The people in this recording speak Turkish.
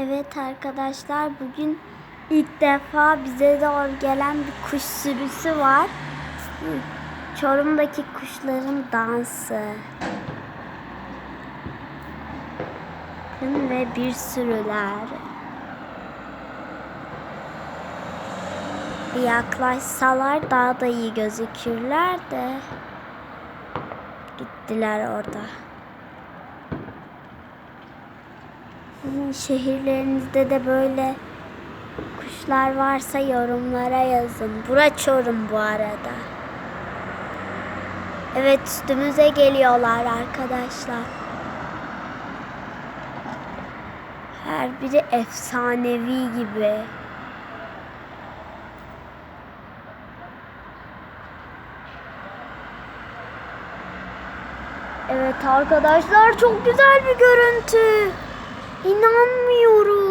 Evet arkadaşlar bugün ilk defa bize doğru gelen bir kuş sürüsü var. Çorum'daki kuşların dansı. Ve bir sürüler. Bir yaklaşsalar daha da iyi gözükürler de. Gittiler orada. Sizin şehirlerinizde de böyle kuşlar varsa yorumlara yazın. Bura bu arada. Evet üstümüze geliyorlar arkadaşlar. Her biri efsanevi gibi. Evet arkadaşlar çok güzel bir görüntü. İnanmıyorum.